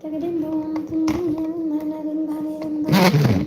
തകരും തകരും തകരും തകരും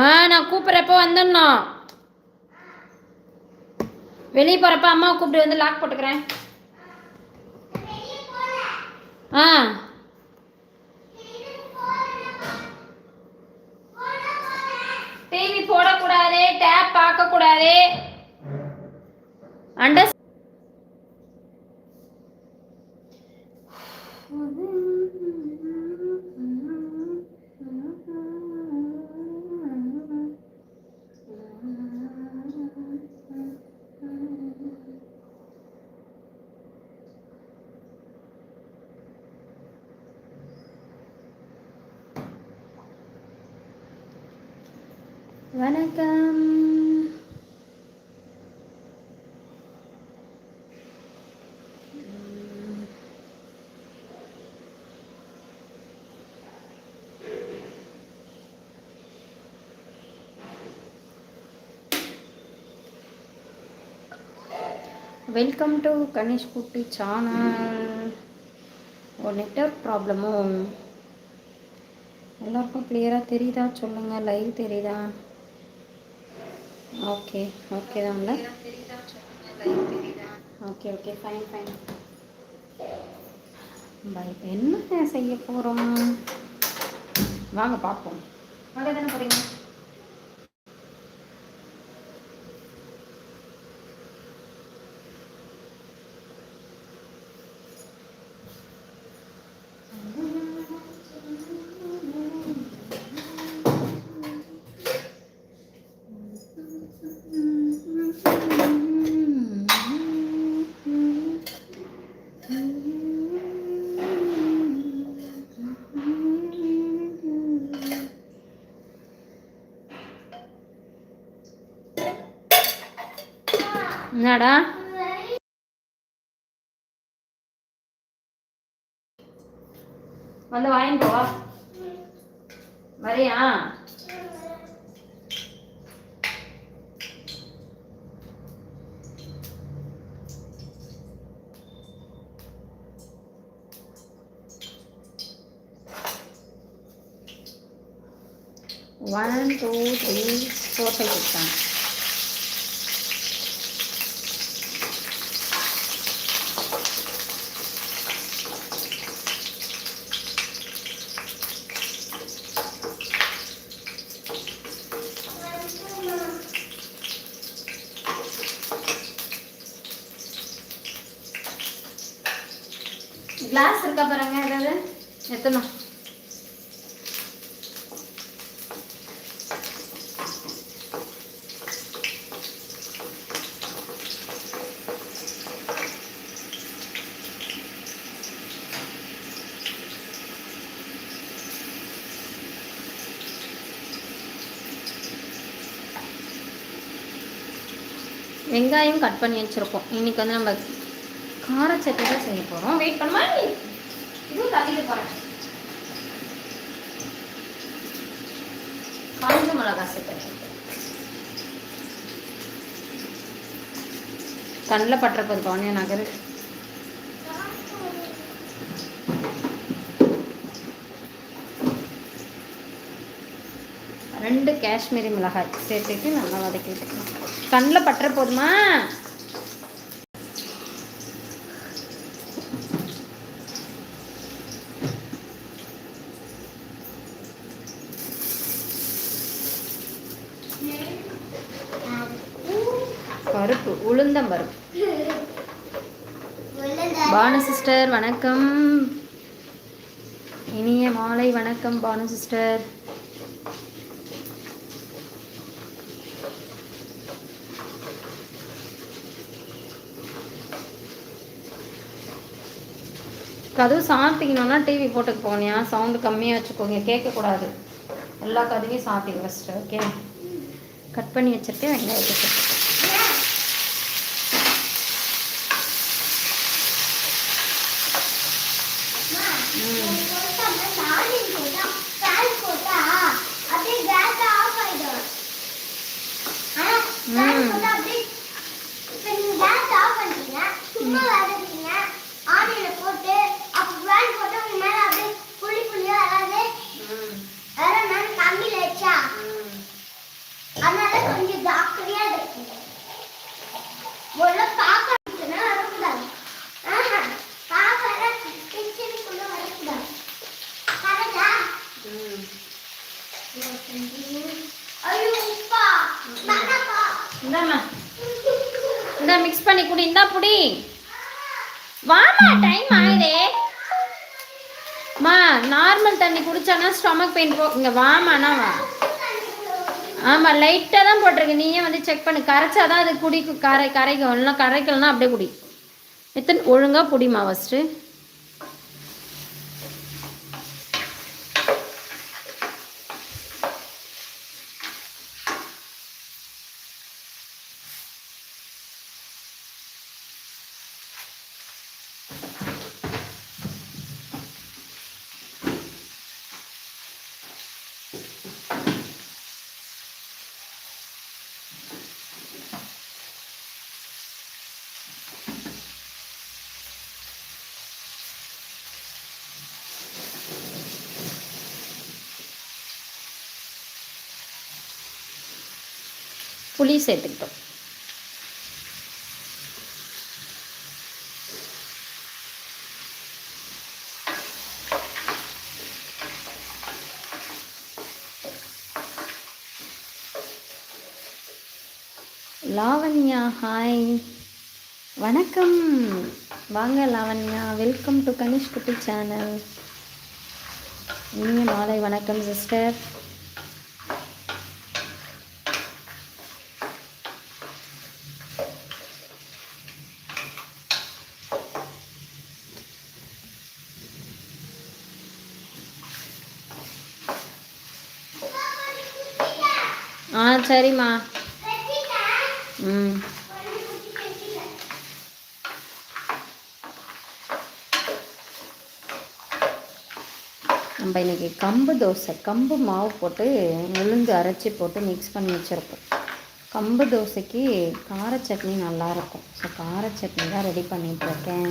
அம்மா நான் கூப்பிட்றப்ப வந்துடணும். வெளியே போகிறப்ப அம்மாவை கூப்பிட்டு வந்து லாக் போட்டுக்கிறேன். ஆ. டிவி போடக்கூடாது டேப் பார்க்கக்கூடாது. அண்டர் வணக்கம் welcome to Ganesh Kutti channel ஒரு நெட்ஒர்க் ப்ராப்ளமோ எல்லாருக்கும் கிளியராக தெரியுதா? சொல்லுங்கள் லைவ் தெரியுதா? Okay okay தான்ல? Okay okay fine fine bye என்ன செய்ய போகிறோம் வாங்க பார்ப்போம். வாங்க தானே போகிறீங்க என்னடா? வந்து வாங்கிட்டு வா. வரியா? One two three four five six seven class இருக்கா பாருங்க ஏதாவது எத்தனை வெங்காயம் கட் பண்ணி வச்சுருக்கோம். இன்னைக்கு வந்து நம்ம கார சட்னி தான் செய்ய போகிறோம் வெயிட் பண்ணுமா? இதுவும் தள்ளிட்டு போகிறேன் மிளகா சேர்த்துறேன் கண்ணில் பட்டுற போது கவனியா நகர். காஷ்மீரி மிளகாய் சேர்த்துட்டு நல்லா வதக்கிட்டு கண்ணில் பட்டுற போதுமா? பருப்பு உளுந்தம் பருப்பு. பானு சிஸ்டர் வணக்கம். இனிய மாலை வணக்கம் பானு சிஸ்டர். கதவு சாத்திக்கணும்னா டிவி போட்டுக்கு போனியா சவுண்டு கம்மியாக வச்சுக்கோங்க. கேட்கக்கூடாது. எல்லா கதவையும் சாத்திங்க ஃபஸ்ட்டு ஓகே கட் பண்ணி வச்சுருக்கேன். வெங்காயத்தை சேர்த்து ஸ்டொமக் பெயின் போ இங்கே வாமாண்ணா வா. ஆமாம் லைட்டாக தான் போட்டிருக்கு. நீயே வந்து செக் பண்ணு. கரைச்சாதான் அது குடிக்கும் கரை கரைக்கும். இல்லைன்னா கரைக்கலன்னா அப்படியே குடி. எத்தனை ஒழுங்காக புடிமா ஃபஸ்ட்டு புளி சேர்த்துக்கிட்டோம். லாவண்யா ஹாய் வணக்கம். வாங்க லாவண்யா வெல்கம் டு கனிஷ் குட்டி சேனல் இனிய மாலை வணக்கம் சிஸ்டர் ஆ சரிம்மா. ம். நம்ம இன்னைக்கு கம்பு தோசை கம்பு மாவு போட்டு உளுந்து அரைச்சி போட்டு மிக்ஸ் பண்ணி வச்சுருக்கோம் கம்பு தோசைக்கு கார சட்னி நல்லாயிருக்கும் ஸோ கார சட்னி தான் ரெடி பண்ணிகிட்ருக்கேன்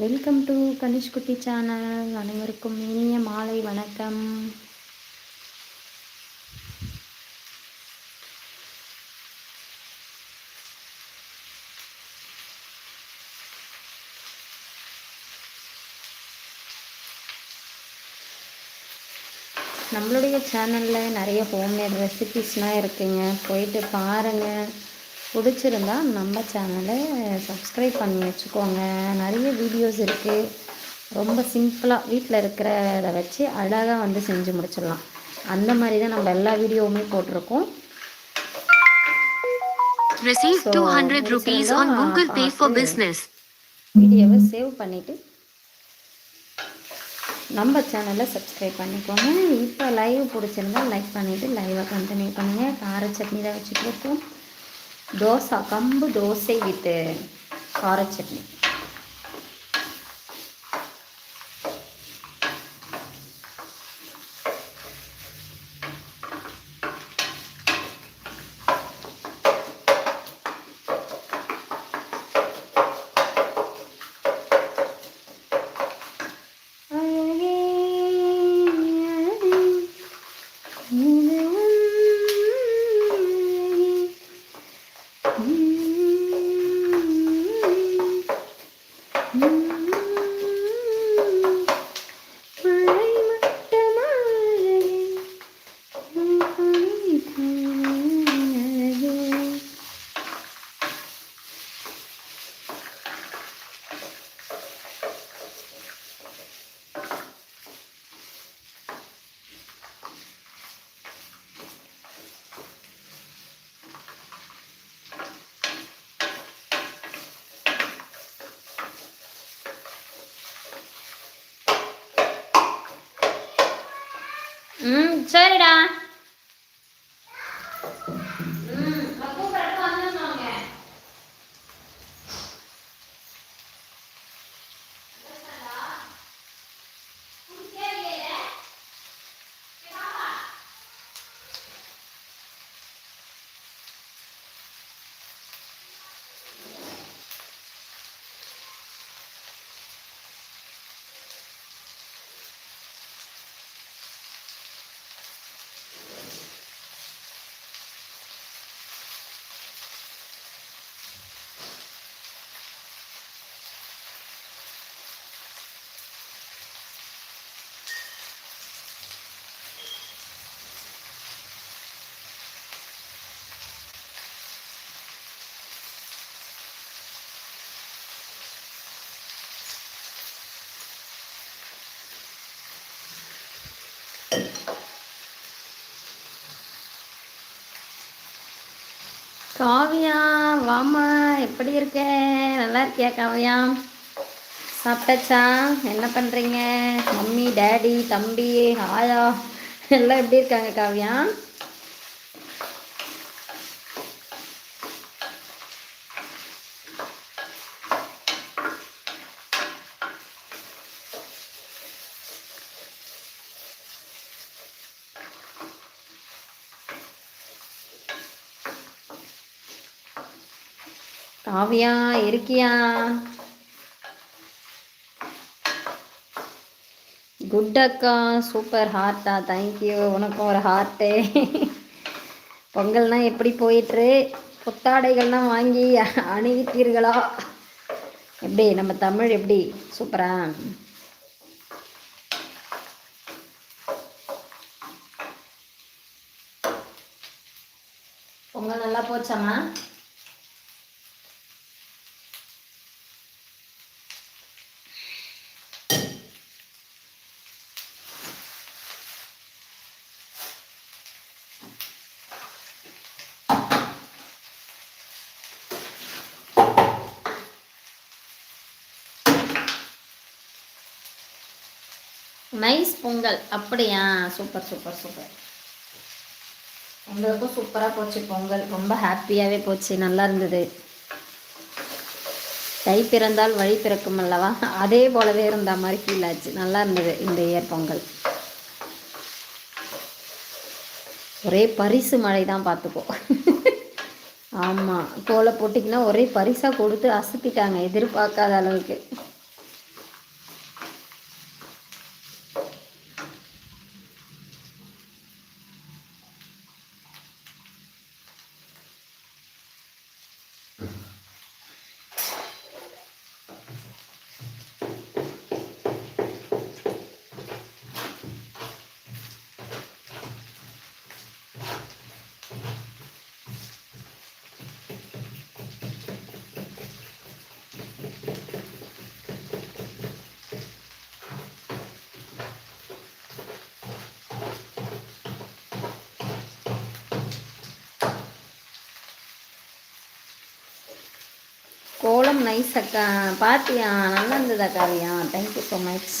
வெல்கம் டு கனிஷ்குட்டி சேனல் அனைவருக்கும் இனிய மாலை வணக்கம். நம்மளுடைய சேனலில் நிறைய ஹோம்மேட் ரெசிபிஸ்லாம் இருக்குங்க. போயிட்டு பாருங்கள் பிடிச்சிருந்தா நம்ம சேனலை சப்ஸ்கிரைப் பண்ணி வச்சுக்கோங்க. நிறைய வீடியோஸ் இருக்குது ரொம்ப சிம்பிளாக வீட்டில் இருக்கிறத வச்சு அழகாக வந்து செஞ்சு முடிச்சிடலாம். அந்த மாதிரி தான் நம்ம எல்லா வீடியோவுமே போட்டிருக்கோம். Receive So, 200 ஒரு rupees சிலதா on Google Pay for பார்த்து business. வீடியோவை சேவ் பண்ணிவிட்டு நம்ம சேனலை சப்ஸ்கிரைப் பண்ணிக்கோங்க. இப்போ லைவ் பிடிச்சிருந்தா லைக் பண்ணிவிட்டு லைவை கண்டினியூ பண்ணுங்கள் கார சட்னி தான் வச்சுட்டு இருக்கோம். தோசை கம்பு தோசை வித்து கார சட்னி. சரிடா காவியா வாமா எப்படி இருக்க? நல்லா இருக்கியா காவியா? சாப்பிட்டாச்சா? என்ன பண்ணுறீங்க மம்மி டேடி தம்பி ஆயா எல்லாம் எப்படி இருக்காங்க காவியா? காவியா இருக்கியா? குட் அக்கா சூப்பர் ஹார்ட்டா தேங்க்யூ உனக்கும் ஒரு ஹார்ட்டு பொங்கல்னா எப்படி போயிட்டுரு? புத்தாடைகள்லாம் வாங்கி அணிவித்தீர்களா? எப்படி நம்ம தமிழ் எப்படி? சூப்பரா பொங்கல் நல்லா போச்சாமா நைஸ் பொங்கல். அப்படியா? Super super super. உங்களுக்கும் சூப்பராக போச்சு பொங்கல். ரொம்ப ஹாப்பியாகவே போச்சு. நல்லா இருந்தது. கை பிறந்தால் வழி பிறக்கும் அல்லவா? அதே போலவே இருந்த மாதிரி ஃபீல் ஆச்சு. நல்லா இருந்தது இந்த இயர் பொங்கல். ஒரே பரிசு மழை தான் பார்த்துக்கோ. ஆமாம் கோலை போட்டிங்கன்னா ஒரே பரிசாக கொடுத்து அசத்திட்டாங்க. எதிர்பார்க்காத அளவுக்கு. கோலம் நைஸ் அக்கா. பார்த்தியா நல்லா இருந்தது அக்காவியா தேங்க்யூ ஸோ மச்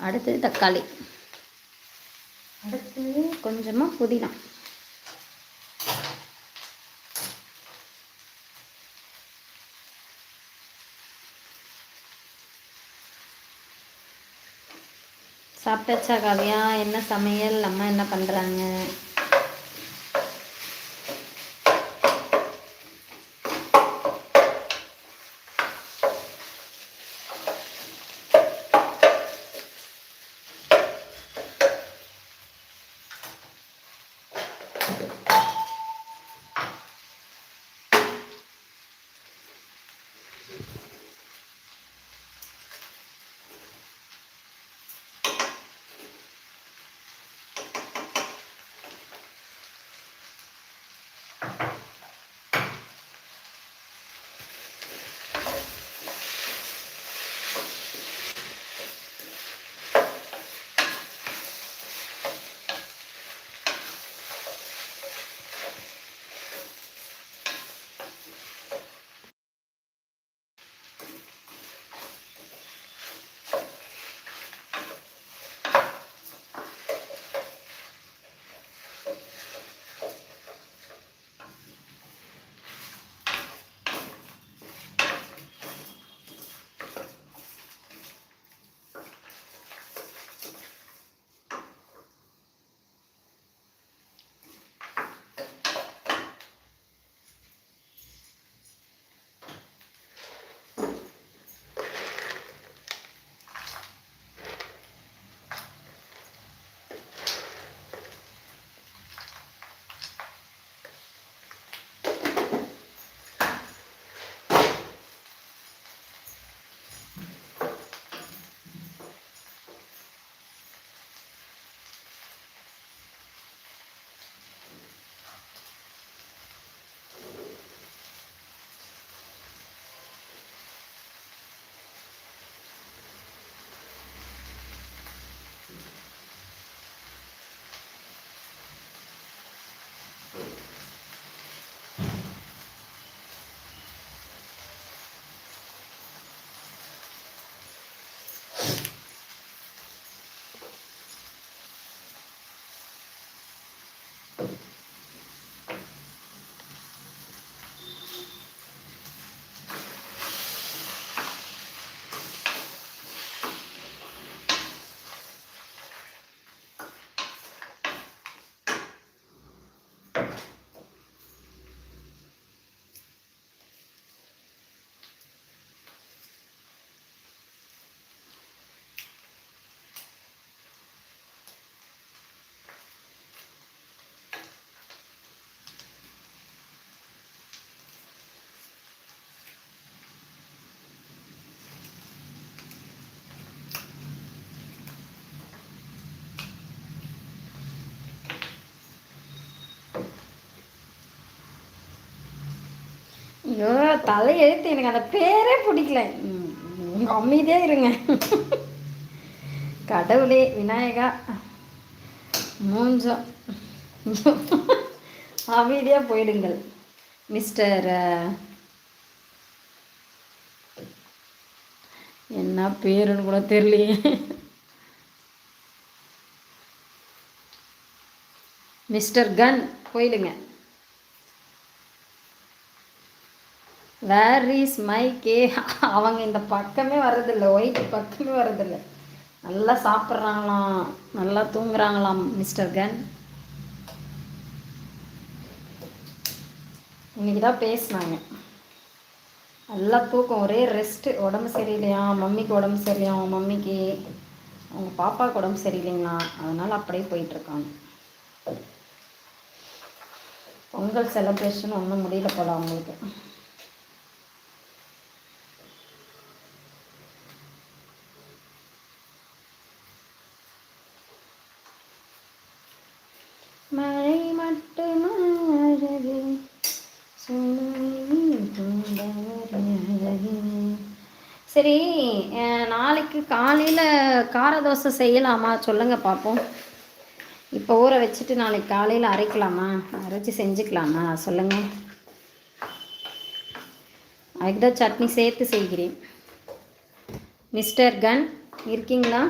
அடுத்தது தக்காளி. அடுத்தது கொஞ்சமாக புதினா. சாப்பிட்டாச்சா காவியா? என்ன சமையல்? அம்மா என்ன பண்ணுறாங்க ஐயோ தலை எழுத்து எனக்கு அந்த பேரே பிடிக்கல. அமைதியா இருங்க. கடவுளே விநாயகா. மூஞ்சம். அமைதியா போயிடுங்கள். மிஸ்டர் என்ன பேருன்னு கூட தெரியலையே. மிஸ்டர் கன் போயிடுங்க. வேர் இஸ் மை கே அவங்க இந்த பக்கமே வர்றதில்ல. ஒயிட் பக்கமே வர்றதில்ல. நல்லா சாப்பிட்றாங்களாம். நல்லா தூங்குறாங்களாம் மிஸ்டர் கன் இன்னைக்கு தான் பேசினாங்க. நல்லா தூக்கம். ஒரே ரெஸ்ட்டு உடம்பு சரியில்லையா? மம்மிக்கு உடம்பு சரியில்லையா அவங்க மம்மிக்கு? அவங்க பாப்பாவுக்கு உடம்பு சரியில்லைங்களா? அதனால் அப்படியே போயிட்டுருக்காங்க. பொங்கல் செலப்ரேஷன் ஒன்றும் முடியல போல அவங்களுக்கு மழை மட்டும் அழகு சுமையில் கொண்டவர் அழகு. சரி நாளைக்கு காலையில் கார தோசை செய்யலாமா? சொல்லுங்க பார்ப்போம் இப்போ ஊற வச்சுட்டு நாளைக்கு காலையில் அரைக்கலாமா? அரைச்சி செஞ்சுக்கலாமா? சொல்லுங்க. அதுக்கு தான் சட்னி சேர்த்து செய்கிறேன். மிஸ்டர் கன் இருக்கீங்களா?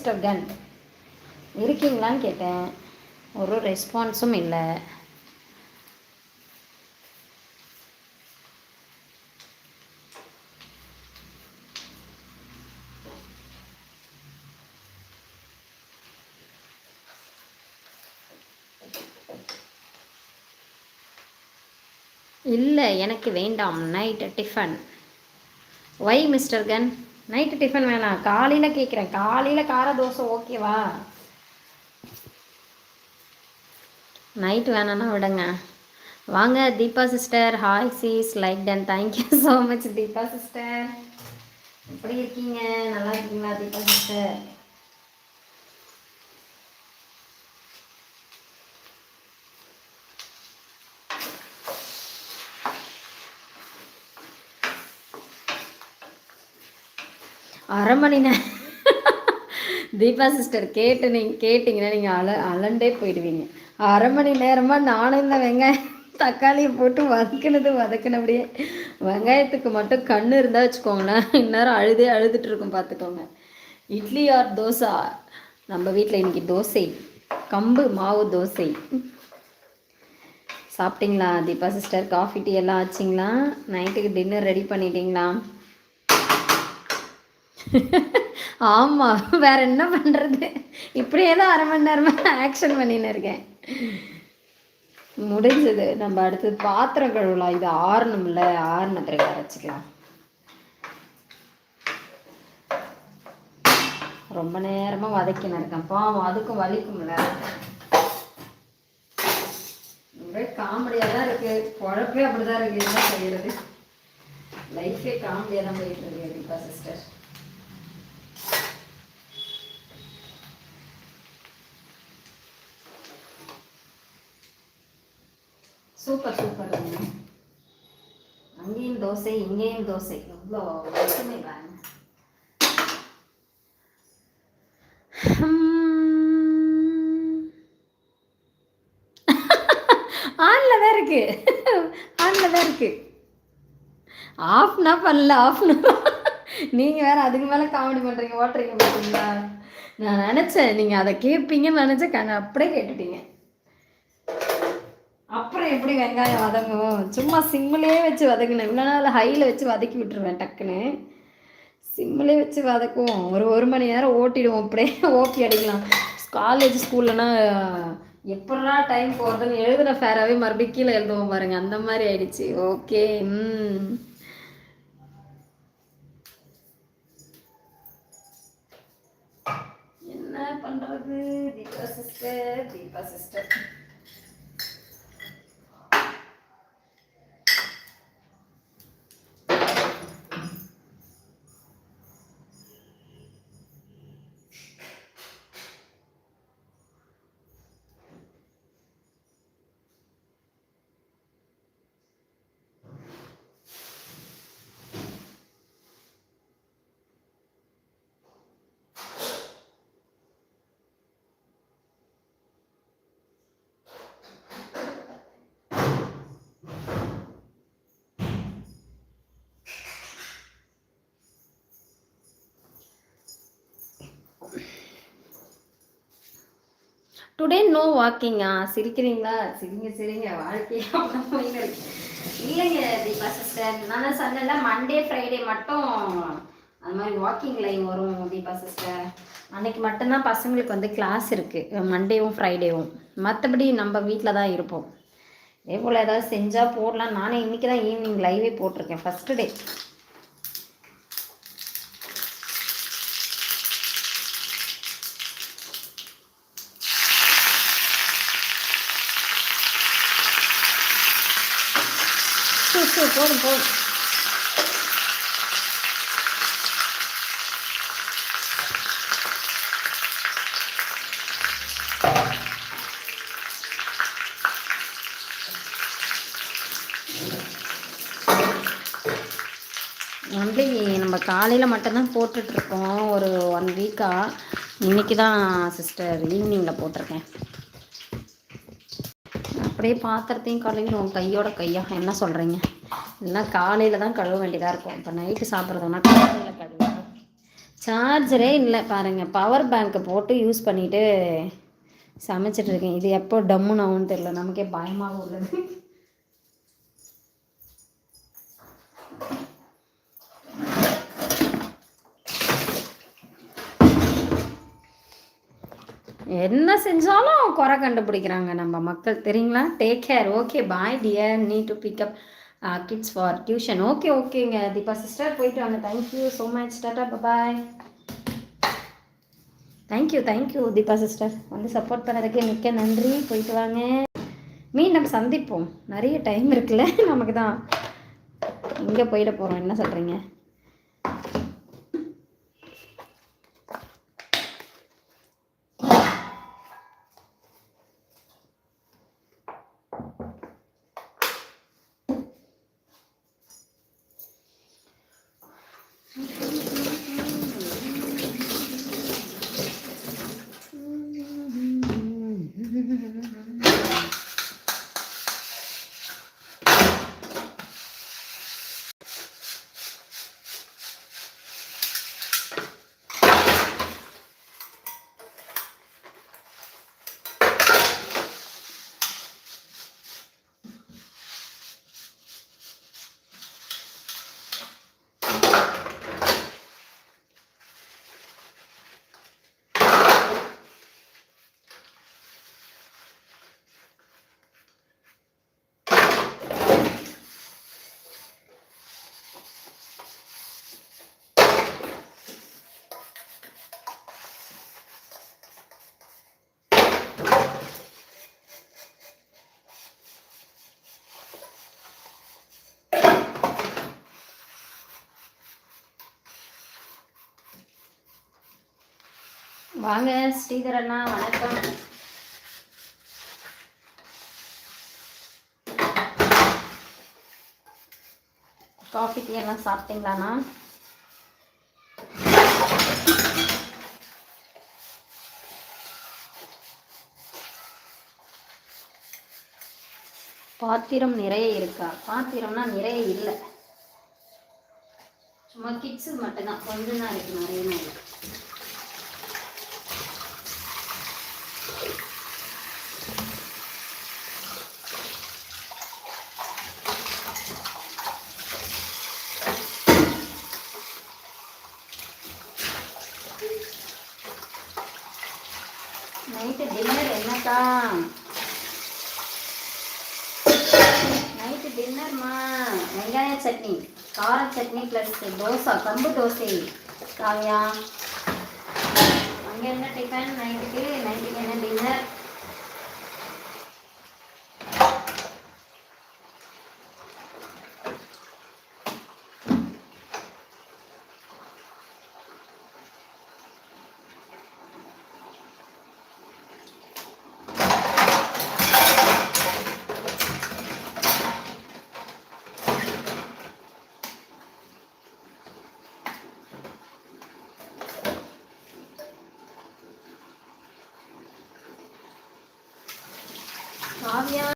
மிஸ்டர் கன் இருக்கீங்களான்னு கேட்டேன். ஒரு ரெஸ்பான்ஸும் இல்லை. இல்லை எனக்கு வேண்டாம். நைட்டு டிஃபன் ஒய் மிஸ்டர் கன் நைட்டு டிஃபன் வேணாம் காலையில் கேட்குறேன் காலையில் கார தோசை ஓகேவா நைட்டு வேணான்னா விடுங்க. வாங்க Deepa sister hi cheese like ton thank you so much Deepa sister எப்படி இருக்கீங்க? நல்லா இருக்கீங்களா தீபா சிஸ்டர் அரை மணி நேரம் தீபா சிஸ்டர் கேட்டு நீங்கள் கேட்டிங்கன்னா நீங்கள் அல அலண்டே போயிடுவீங்க. அரை மணி நேரமாக நானும் இந்த வெங்காயம் தக்காளியை போட்டு வதக்குனது வதக்குனபடியே வெங்காயத்துக்கு மட்டும் கண்ணு இருந்தால் வச்சுக்கோங்களேன் இந்நேரம் அழுதே அழுதுட்டு இருக்கும் பார்த்துக்கோங்க இட்லி ஆர் தோசை? நம்ம வீட்டில் இன்னைக்கு தோசை. கம்பு மாவு தோசை. சாப்பிட்டீங்களா தீபா சிஸ்டர்? காஃபி டீ எல்லாம் ஆச்சிங்களா? நைட்டுக்கு டின்னர் ரெடி பண்ணிட்டீங்களா? ஆமாம் வேற என்ன பண்ணுறது இப்படியே தான் அரை மணி நேரமாக ஆக்ஷன் பண்ணின்னு இருக்கேன். முடிஞ்சது. நம்ம அடுத்தது பாத்திரம் கழுவலாம். இது ஆறணும்ல ஆறுன பிறகு அரைச்சிக்கலாம். ரொம்ப நேரமாக வதக்கின்னு இருக்கேன். பாவம் அதுக்கும் வலிக்கும்ல. ஒரே காமெடியாக தான் இருக்கு. குழப்பே அப்படிதான் இருக்கு. என்ன செய்யறது? லைஃபே காமெடியாக தான் போயிட்டு இருக்கு சிஸ்டர் சூப்பர் சூப்பர். அங்கேயும் தோசை இங்கேயும் தோசை. எவ்வளோ ஒற்றுமை வாங்க ஆன்ல தான் இருக்கு. ஆன்ல தான் இருக்கு. ஆஃப்னா பண்ணல ஆஃப்னா நீங்கள் வேற அதுக்கு மேலே காமெடி பண்ணுறீங்க ஓட்டுறீங்க பார்த்தீங்களா நான் நினச்சேன் நீங்கள் அதை கேட்பீங்கன்னு நினச்சேன் கண்ண அப்படியே கேட்டுட்டீங்க. அப்புறம் எப்படி வெங்காயம் வதங்கும்? சும்மா சிம்மிலே வச்சு வதங்கினேன் இவ்வளோ நாள் ஹையில் வச்சு வதக்கி விட்டுருவேன் டக்குன்னு. சிம்மிலே வச்சு வதக்குவோம். ஒரு ஒரு மணி நேரம் ஓட்டிடுவோம். அப்படியே ஓப்பி அடிக்கலாம். காலேஜ் ஸ்கூல்லனா எப்படா டைம் போகிறதுன்னு எழுதுன ஃபேராகவே மறுபடியும் கீழே எழுதுவோம் பாருங்க. அந்த மாதிரி ஆயிடுச்சு. ஓகே ம். என்ன பண்ணுறது Deepa sister Deepa sister today no வாக்கிங்கா சிரிக்கிறீங்களா? சிரிங்க சிரிங்க. வாழ்க்கையே இல்லைங்க தீபா சிஸ்டர் நான் சொன்னேன்ல மண்டே ஃப்ரைடே மட்டும் அது மாதிரி வாக்கிங் லைன் வரும் தீபா சிஸ்டர் அன்னைக்கு மட்டும்தான் பசங்களுக்கு வந்து கிளாஸ் இருக்குது மண்டேவும் ஃப்ரைடேவும் மற்றபடி நம்ம வீட்டில் தான் இருப்போம். இதே போல் ஏதாவது செஞ்சால் போடலாம். நானே இன்றைக்கி தான் ஈவினிங் லைவே போட்டிருக்கேன். ஃபஸ்ட்டு டே சரி சரி போதும் போதும். ஒன்லி நம்ம காலையில் மட்டும்தான் போட்டுட்ருக்கோம். ஒரு ஒன் வீக்காக இன்னைக்கு தான் சிஸ்டர் ஈவினிங்கில் போட்டிருக்கேன். அப்படியே பாத்திரத்தையும் கழுவிடுவோம். கையோட கையா. என்ன சொல்கிறீங்க இல்லைன்னா காலையில் தான் கழுவ வேண்டியதாக இருக்கும். இப்போ நைட்டு சாப்பிட்றதுனா காலையில் கழுவிடும் சார்ஜரே இல்லை. பாருங்கள் பவர் பேங்க்கை போட்டு யூஸ் பண்ணிட்டு சமைச்சிட்டு இருக்கேன். இது எப்போ டம்முன்னு ஆகும்னு தெரியல. நமக்கே பயமாக உள்ளது என்ன செஞ்சாலும் குறை கண்டுபிடிக்கிறாங்க நம்ம மக்கள். தெரியுங்களா? Take care okay bye dear need to pick up kids for tuition okay ஓகேங்க தீபா. சிஸ்டர் போயிட்டு வாங்க. Thank you so much tata bye thank you thank you Deepa sister வந்து சப்போர்ட் பண்ணதுக்கு மிக்க நன்றி. போயிட்டு வாங்க. மீண்டும் சந்திப்போம். நிறைய டைம் இருக்குல்ல. நமக்கு தான் இங்கே போயிட போகிறோம் என்ன சொல்கிறீங்க வாங்க ஸ்ரீதர் அண்ணா வணக்கம். காஃபி டீ எல்லாம் சாப்பிட்டீங்களாண்ணா பாத்திரம் நிறைய இருக்கா? பாத்திரம்னா நிறைய இல்லை. சும்மா கிட்ஸு மட்டும்தான். கொஞ்சம் தான் இருக்கு நிறைய இருக்கு நைட்டு டின்னர் என்னக்கா? நைட்டு டின்னர்மா வெங்காய சட்னி கார சட்னி ப்ளஸ் தோசை கம்பு தோசை. காவியா? அங்கே என்ன டிஃபன் நைட்டுக்கு நைட்டுக்கு என்ன டின்னர்